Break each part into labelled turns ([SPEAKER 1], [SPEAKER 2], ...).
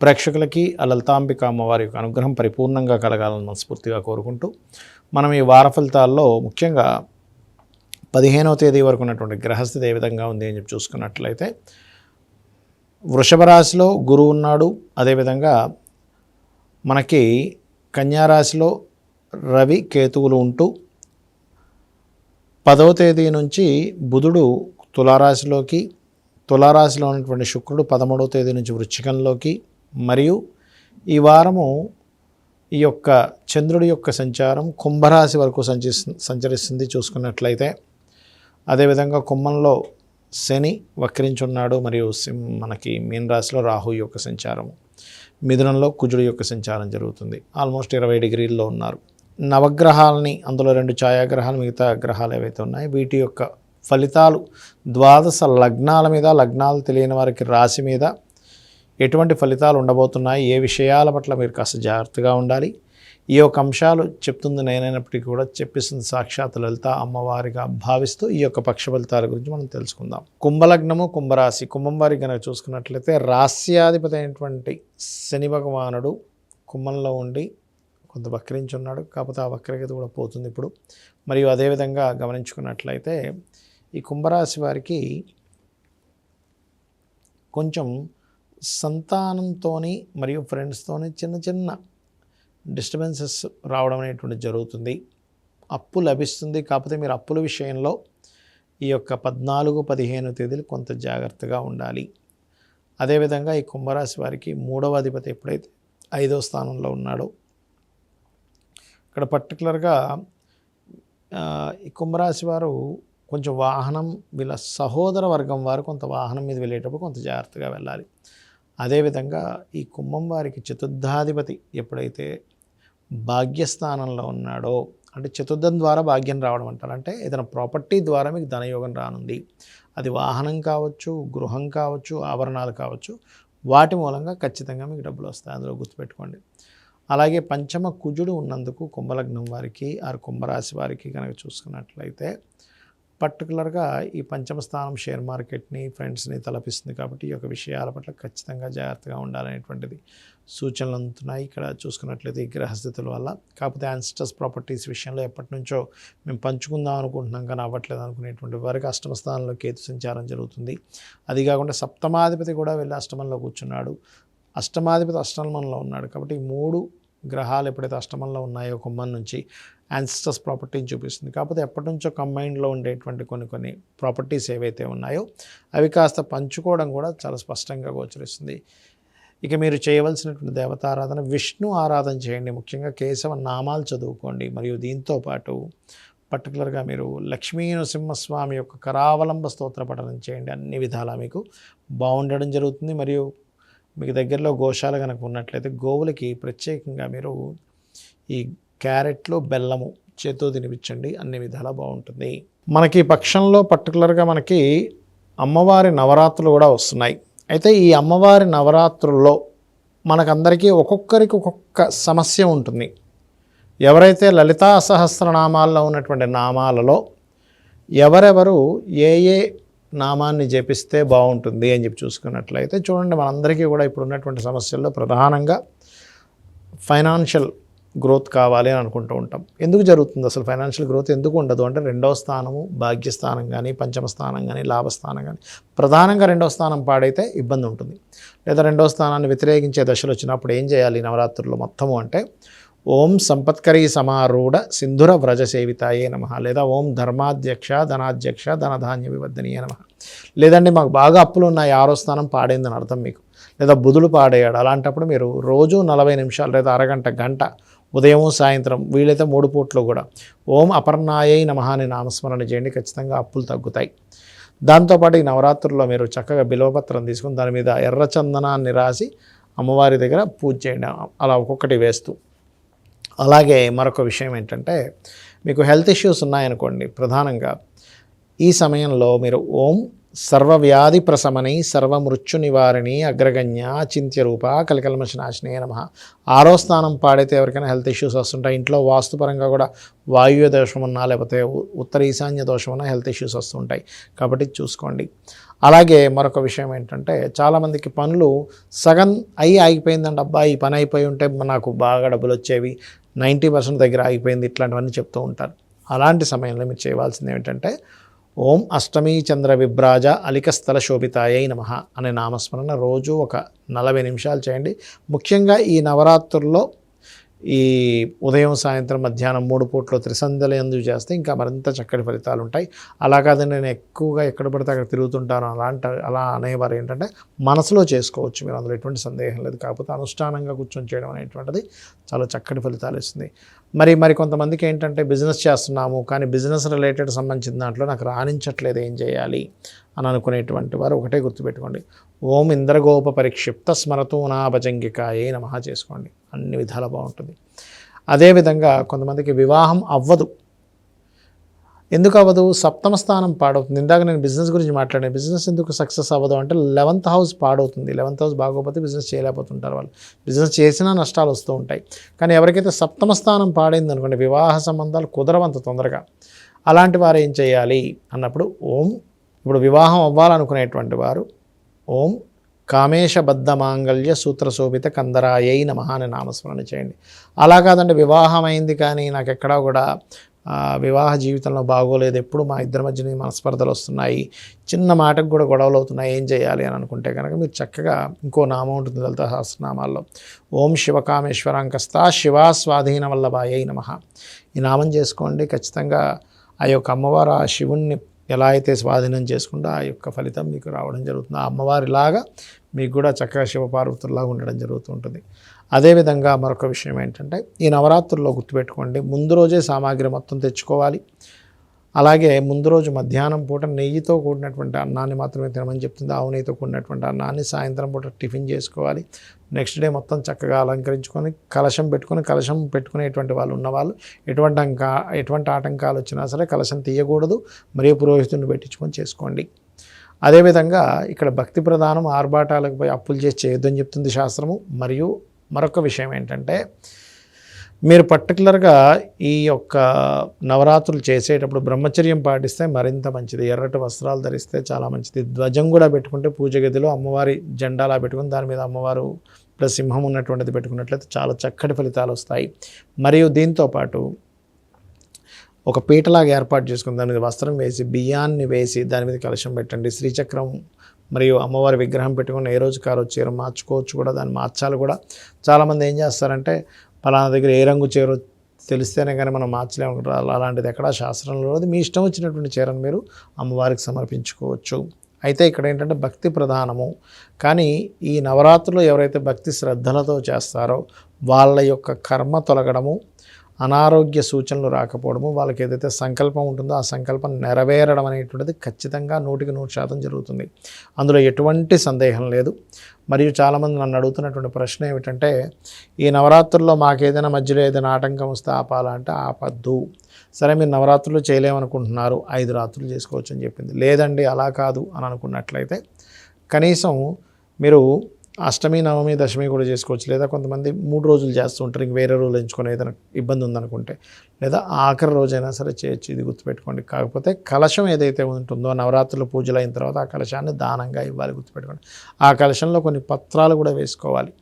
[SPEAKER 1] ప్రేక్షకులకి ఆ లలితాంబిక అమ్మవారి యొక్క అనుగ్రహం పరిపూర్ణంగా కలగాలని మనస్ఫూర్తిగా కోరుకుంటూ మనం ఈ వార ఫలితాల్లో ముఖ్యంగా పదిహేనవ తేదీ వరకు ఉన్నటువంటి గ్రహస్థితి ఏ విధంగా ఉంది అని చెప్పి చూసుకున్నట్లయితే వృషభ రాశిలో గురువు ఉన్నాడు. అదేవిధంగా మనకి కన్యారాశిలో రవి కేతువులు ఉంటూ పదవ తేదీ నుంచి బుధుడు తులారాశిలోకి తులారాశిలో ఉన్నటువంటి శుక్రుడు పదమూడవ తేదీ నుంచి వృశ్చికంలోకి మరియు ఈ వారము ఈ యొక్క చంద్రుడి యొక్క సంచారం కుంభరాశి వరకు సంచి సంచరిస్తుంది చూసుకున్నట్లయితే. అదేవిధంగా కుంభంలో శని వక్రించున్నాడు మరియు మనకి మీన రాశిలో రాహు యొక్క సంచారము. మిథునంలో కుజుడు యొక్క సంచారం జరుగుతుంది. ఆల్మోస్ట్ ఇరవై డిగ్రీల్లో ఉన్నారు. నవగ్రహాలని అందులో రెండు ఛాయాగ్రహాలు మిగతా గ్రహాలు ఏవైతే ఉన్నాయో వీటి యొక్క ఫలితాలు ద్వాదశ లగ్నాల మీద లగ్నాలు తెలియని వారికి రాశి మీద ఎటువంటి ఫలితాలు ఉండబోతున్నాయి? ఏ విషయాల పట్ల మీరు కాస్త జాగ్రత్తగా ఉండాలి? ఈ యొక్క అంశాలు చెప్తుంది నేనైనప్పటికీ కూడా చెప్పిస్తుంది సాక్షాత్ లలిత అమ్మవారిగా భావిస్తూ ఈ యొక్క పక్ష ఫలితాల గురించి మనం తెలుసుకుందాం. కుంభలగ్నము కుంభరాశి. కుంభం వారి కనుక చూసుకున్నట్లయితే రాస్యాధిపతి అయినటువంటి శని భగవానుడు కుంభంలో ఉండి కొంత వక్రించి ఉన్నాడు కాకపోతే ఆ వక్రగతి కూడా పోతుంది ఇప్పుడు. మరియు అదేవిధంగా గమనించుకున్నట్లయితే ఈ కుంభరాశి వారికి కొంచెం సంతానంతో మరియు ఫ్రెండ్స్తోని చిన్న చిన్న డిస్టర్బెన్సెస్ రావడం అనేటువంటి జరుగుతుంది. అప్పు లభిస్తుంది. కాకపోతే మీరు అప్పుల విషయంలో ఈ యొక్క పద్నాలుగు పదిహేను తేదీలు కొంత జాగ్రత్తగా ఉండాలి. అదేవిధంగా ఈ కుంభరాశి వారికి మూడవ అధిపతి ఎప్పుడైతే ఐదో స్థానంలో ఉన్నాడో ఇక్కడ పర్టికులర్గా ఈ కుంభరాశి వారు కొంచెం వాహనం వీళ్ళ సహోదర వర్గం వారు కొంత వాహనం మీద వెళ్ళేటప్పుడు కొంత జాగ్రత్తగా వెళ్ళాలి. అదేవిధంగా ఈ కుంభం వారికి చతుర్థాధిపతి ఎప్పుడైతే భాగ్యస్థానంలో ఉన్నాడో అంటే చతుర్థం ద్వారా భాగ్యం రావడం అంటారు. అంటే ఏదైనా ప్రాపర్టీ ద్వారా మీకు ధనయోగం రానుంది. అది వాహనం కావచ్చు గృహం కావచ్చు ఆభరణాలు కావచ్చు వాటి మూలంగా ఖచ్చితంగా మీకు డబ్బులు వస్తాయి. అందులో గుర్తుపెట్టుకోండి. అలాగే పంచమ కుజుడు ఉన్నందుకు కుంభలగ్నం వారికి ఆరు కుంభరాశి వారికి కనుక చూసుకున్నట్లయితే పర్టికులర్గా ఈ పంచమ స్థానం షేర్ మార్కెట్ని ఫ్రెండ్స్ని తలపిస్తుంది కాబట్టి ఈ యొక్క విషయాల పట్ల ఖచ్చితంగా జాగ్రత్తగా ఉండాలనేటువంటిది సూచనలు అందుతున్నాయి. ఇక్కడ చూసుకున్నట్లయితే ఈ గ్రహస్థితుల వల్ల. కాకపోతే యాన్స్టర్స్ ప్రాపర్టీస్ విషయంలో ఎప్పటి నుంచో మేము పంచుకుందాం అనుకుంటున్నాం కానీ అవ్వట్లేదు అనుకునేటువంటి వారికి అష్టమ స్థానంలో కేతు సంచారం జరుగుతుంది. అది కాకుండా సప్తమాధిపతి కూడా వెళ్ళి అష్టమంలో కూర్చున్నాడు. అష్టమాధిపతి అష్టమంలో ఉన్నాడు కాబట్టి ఈ మూడు గ్రహాలు ఎప్పుడైతే అష్టమంలో ఉన్నాయో కుంభం నుంచి యాన్సిస్టర్స్ ప్రాపర్టీని చూపిస్తుంది. కాకపోతే ఎప్పటి నుంచో కంబైన్లో ఉండేటువంటి కొన్ని కొన్ని ప్రాపర్టీస్ ఏవైతే ఉన్నాయో అవి కాస్త పంచుకోవడం కూడా చాలా స్పష్టంగా గోచరిస్తుంది. ఇక మీరు చేయవలసినటువంటి దేవతారాధన విష్ణు ఆరాధన చేయండి. ముఖ్యంగా కేశవ నామాలు చదువుకోండి. మరియు దీంతో పాటు పర్టికులర్గా మీరు లక్ష్మీ నరసింహస్వామి యొక్క కరావలంబ స్తోత్ర పఠనం చేయండి. అన్ని విధాలా మీకు బాగుండడం జరుగుతుంది. మరియు మీకు దగ్గరలో గోశాల కనుక ఉన్నట్లయితే గోవులకి ప్రత్యేకంగా మీరు ఈ క్యారెట్లు బెల్లము చేతో తినిపించండి. అన్ని విధాలా బాగుంటుంది. మనకి పక్షంలో పర్టికులర్గా మనకి అమ్మవారి నవరాత్రులు కూడా వస్తున్నాయి. అయితే ఈ అమ్మవారి నవరాత్రుల్లో మనకందరికీ ఒక్కొక్కరికి ఒక్కొక్క సమస్య ఉంటుంది. ఎవరైతే లలితా సహస్రనామాల్లో ఉన్నటువంటి నామాలలో ఎవరెవరు ఏ ఏ నామాన్ని జపిస్తే బాగుంటుంది అని చెప్పి చూసుకున్నట్లయితే చూడండి మనందరికీ కూడా ఇప్పుడు ఉన్నటువంటి సమస్యల్లో ప్రధానంగా ఫైనాన్షియల్ గ్రోత్ కావాలి అని అనుకుంటూ ఉంటాం. ఎందుకు జరుగుతుంది అసలు ఫైనాన్షియల్ గ్రోత్ ఎందుకు ఉండదు? అంటే రెండవ స్థానము భాగ్యస్థానం కానీ పంచమ స్థానం కానీ లాభస్థానం కానీ ప్రధానంగా రెండవ స్థానం పాడైతే ఇబ్బంది ఉంటుంది. లేదా రెండవ స్థానాన్ని వ్యతిరేకించే దశలు వచ్చినప్పుడు ఏం చేయాలి? నవరాత్రుల్లో మొత్తము అంటే ఓం సంపత్కరీ సమారూఢ సింధుర వ్రజ సేవితాయే నమ. లేదా ఓం ధర్మాధ్యక్ష ధనాధ్యక్ష ధనధాన్య వివర్ధనీయ నమ. లేదండి మాకు బాగా అప్పులు ఉన్నాయి ఆరో స్థానం పాడైందని అర్థం మీకు. లేదా బుధులు పాడేయాడు అలాంటప్పుడు మీరు రోజు నలభై నిమిషాలు లేదా అరగంట గంట ఉదయం సాయంత్రం వీలైతే మూడు పూట్లు కూడా ఓం అపర్ణాయై నమ అని నామస్మరణ చేయండి ఖచ్చితంగా అప్పులు తగ్గుతాయి. దాంతోపాటు ఈ నవరాత్రుల్లో మీరు చక్కగా బిల్వపత్రం తీసుకుని దాని మీద ఎర్ర చందనాన్ని రాసి అమ్మవారి దగ్గర పూజ చేయండి. అలా ఒక్కొక్కటి వేస్తూ అలాగే మరొక విషయం ఏంటంటే మీకు హెల్త్ ఇష్యూస్ ఉన్నాయనుకోండి ప్రధానంగా ఈ సమయంలో మీరు ఓం సర్వవ్యాధి ప్రశమని సర్వమృత్యు నివారిణి అగ్రగణ్య చింత్య రూప కలికల్మష నాశనే నమ. ఆరో స్థానం పాడైతే ఎవరికైనా హెల్త్ ఇష్యూస్ వస్తుంటాయి. ఇంట్లో వాస్తుపరంగా కూడా వాయువ్య దోషం ఉన్నా లేకపోతే ఉత్తర ఈశాన్య దోషం ఉన్నా హెల్త్ ఇష్యూస్ వస్తుంటాయి. కాబట్టి చూసుకోండి. అలాగే మరొక విషయం ఏంటంటే చాలామందికి పనులు సగం అయి ఆగిపోయిందండి. అబ్బా ఈ పని అయిపోయి ఉంటే నాకు బాగా డబ్బులు వచ్చేవి. నైంటీ పర్సెంట్ దగ్గర ఆగిపోయింది. ఇట్లాంటివన్నీ చెప్తూ ఉంటారు. అలాంటి సమయంలో మీరు చేయవలసింది ఏమిటంటే ఓం అష్టమీ చంద్ర విభ్రాజ అలికస్థల శోభితాయై నమ అనే నామస్మరణ రోజు ఒక నలభై నిమిషాలు చేయండి. ముఖ్యంగా ఈ నవరాత్రుల్లో ఈ ఉదయం సాయంత్రం మధ్యాహ్నం మూడు పూట్లు త్రిసంధ్యలు ఎందుకు చేస్తే ఇంకా మరింత చక్కటి ఫలితాలు ఉంటాయి. అలా కాదని నేను ఎక్కువగా ఎక్కడ పడితే అక్కడ తిరుగుతుంటాను. అలాంటి అలా అనేవారు ఏంటంటే మనసులో చేసుకోవచ్చు. మీరు అందులో ఎటువంటి సందేహం లేదు. కాకపోతే అనుష్ఠానంగా కూర్చొని చేయడం అనేటువంటిది చాలా చక్కటి ఫలితాలు ఇస్తుంది. మరి మరి కొంతమందికి ఏంటంటే బిజినెస్ చేస్తున్నాము కానీ బిజినెస్ రిలేటెడ్ సంబంధించిన దాంట్లో నాకు రాణించట్లేదు ఏం చేయాలి అని అనుకునేటువంటి వారు ఒకటే గుర్తుపెట్టుకోండి. ఓం ఇంద్రగోప పరిక్షిప్త స్మరతూ నాభజంగికాయే నమ చేసుకోండి. అన్ని విధాల బాగుంటుంది. అదేవిధంగా కొంతమందికి వివాహం అవ్వదు. ఎందుకు అవ్వదు? సప్తమ స్థానం పాడవుతుంది. ఇందాక నేను బిజినెస్ గురించి మాట్లాడాను. బిజినెస్ ఎందుకు సక్సెస్ అవ్వదు అంటే లెవెంత్ హౌస్ పాడవుతుంది. లెవెంత్ హౌస్ బాగోకపోతే బిజినెస్ చేయలేకపోతుంటారు వాళ్ళు. బిజినెస్ చేసినా నష్టాలు వస్తూ ఉంటాయి. కానీ ఎవరికైతే సప్తమ స్థానం పాడైంది అనుకోండి వివాహ సంబంధాలు కుదరవంత తొందరగా. అలాంటి వారు ఏం చేయాలి? అన్నప్పుడు ఓం ఇప్పుడు వివాహం అవ్వాలనుకునేటువంటి వారు ఓం కామేశబద్ధ మాంగళ్య సూత్ర శోభిత కందరాయై నమ అని నామస్మరణ చేయండి. అలా కాదండి వివాహం అయింది కానీ నాకు ఎక్కడా కూడా వివాహ జీవితంలో బాగోలేదు. ఎప్పుడు మా ఇద్దరి మధ్యన మనస్పర్ధలు వస్తున్నాయి. చిన్న మాటకు కూడా గొడవలు అవుతున్నాయి. ఏం చేయాలి అని అనుకుంటే కనుక మీరు చక్కగా ఇంకో నామం ఉంటుంది లలిత సహస్రనామాల్లో. ఓం శివకామేశ్వరాంకస్తా శివా స్వాధీన వల్లభాయై నమ. ఈ నామం చేసుకోండి. ఖచ్చితంగా ఆ యొక్క అమ్మవారు ఆ శివుణ్ణి ఎలా అయితే స్వాధీనం చేసుకుంటే ఆ యొక్క ఫలితం మీకు రావడం జరుగుతుంది. ఆ అమ్మవారిలాగా మీకు కూడా చక్కగా శివపార్వతుల్లాగా ఉండడం జరుగుతూ ఉంటుంది. అదేవిధంగా మరొక విషయం ఏంటంటే ఈ నవరాత్రుల్లో గుర్తుపెట్టుకోండి. ముందు రోజే సామాగ్రి మొత్తం తెచ్చుకోవాలి. అలాగే ముందు రోజు మధ్యాహ్నం పూట నెయ్యితో కూడినటువంటి అన్నాన్ని మాత్రమే తినమని చెప్తుంది. ఆవు నెయ్యితో కూడినటువంటి అన్నాన్ని సాయంత్రం పూట టిఫిన్ చేసుకోవాలి. నెక్స్ట్ డే మొత్తం చక్కగా అలంకరించుకొని కలశం పెట్టుకొని కలశం పెట్టుకునేటువంటి వాళ్ళు ఉన్నవాళ్ళు. ఎటువంటి అంకా ఎటువంటి ఆటంకాలు వచ్చినా సరే కలశం తీయకూడదు. మరియు పురోహితుడిని పెట్టించుకొని చేసుకోండి. అదేవిధంగా ఇక్కడ భక్తి ప్రధానం ఆర్భాటాలకు పోయి అప్పులు చేసి చేయొద్దని చెప్తుంది శాస్త్రము. మరియు మరొక విషయం ఏంటంటే మీరు పర్టికులర్గా ఈ యొక్క నవరాత్రులు చేసేటప్పుడు బ్రహ్మచర్యం పాటిస్తే మరింత మంచిది. ఎర్రటి వస్త్రాలు ధరిస్తే చాలా మంచిది. ధ్వజం కూడా పెట్టుకుంటే పూజ గదిలో అమ్మవారి జెండాలా పెట్టుకుని దాని మీద అమ్మవారు ప్లస్ సింహం ఉన్నటువంటిది పెట్టుకున్నట్లయితే చాలా చక్కటి ఫలితాలు వస్తాయి. మరియు దీంతో పాటు ఒక పీటలాగా ఏర్పాటు చేసుకుని దాని మీద వస్త్రం వేసి బియ్యాన్ని వేసి దాని మీద కలశం పెట్టండి. శ్రీచక్రం మరియు అమ్మవారి విగ్రహం పెట్టుకుని ఏ రోజు కారు చీర మార్చుకోవచ్చు కూడా దాన్ని మార్చాలి కూడా. చాలామంది ఏం చేస్తారంటే పలానా దగ్గర ఏ రంగు చీర తెలిస్తేనే కానీ మనం మార్చలేము అలాంటిది ఎక్కడా శాస్త్రంలో లేదు. మీ ఇష్టం వచ్చినటువంటి చీరను మీరు అమ్మవారికి సమర్పించుకోవచ్చు. అయితే ఇక్కడ ఏంటంటే భక్తి ప్రధానము. కానీ ఈ నవరాత్రులు ఎవరైతే భక్తి శ్రద్ధలతో చేస్తారో వాళ్ళ యొక్క కర్మ తొలగడము అనారోగ్య సూచనలు రాకపోవడము వాళ్ళకి ఏదైతే సంకల్పం ఉంటుందో ఆ సంకల్పం నెరవేరడం అనేటువంటిది ఖచ్చితంగా నూటికి నూరు శాతం జరుగుతుంది. అందులో ఎటువంటి సందేహం లేదు. మరియు చాలామంది నన్ను అడుగుతున్నటువంటి ప్రశ్న ఏమిటంటే ఈ నవరాత్రుల్లో మాకు ఏదైనా మధ్యలో ఏదైనా ఆటంకం వస్తే ఆపాలా అంటే ఆపద్దు. సరే మీరు నవరాత్రులు చేయలేమనుకుంటున్నారు ఐదు రాత్రులు చేసుకోవచ్చు అని చెప్పింది. లేదండి అలా కాదు అని అనుకున్నట్లయితే కనీసం మీరు అష్టమి నవమి దశమి కూడా చేసుకోవచ్చు. లేదా కొంతమంది మూడు రోజులు చేస్తూ ఉంటారు. ఇంక వేరే రోజులు ఎంచుకొని ఏదైనా ఇబ్బంది ఉందనుకుంటే. లేదా ఆఖరి రోజైనా సరే చేయొచ్చు. ఇది గుర్తుపెట్టుకోండి. కాకపోతే కలశం ఏదైతే ఉంటుందో నవరాత్రులు పూజలు అయిన తర్వాత ఆ కలశాన్ని దానంగా ఇవ్వాలి గుర్తుపెట్టుకోండి. ఆ కలశంలో కొన్ని పత్రాలు కూడా వేసుకోవాలి.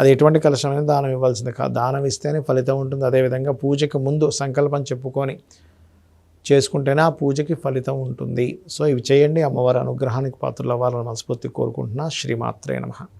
[SPEAKER 1] అది ఎటువంటి కలశమైన దానం ఇవ్వాల్సింది కాదు దానం ఇస్తేనే ఫలితం ఉంటుంది. అదేవిధంగా పూజకి ముందు సంకల్పం చెప్పుకొని చేసుకుంటేనే ఆ పూజకి ఫలితం ఉంటుంది. సో ఇవి చేయండి. అమ్మవారి అనుగ్రహానికి పాత్రలు అవ్వాలని మనస్ఫూర్తి కోరుకుంటున్నా. శ్రీమాత్రే నమః.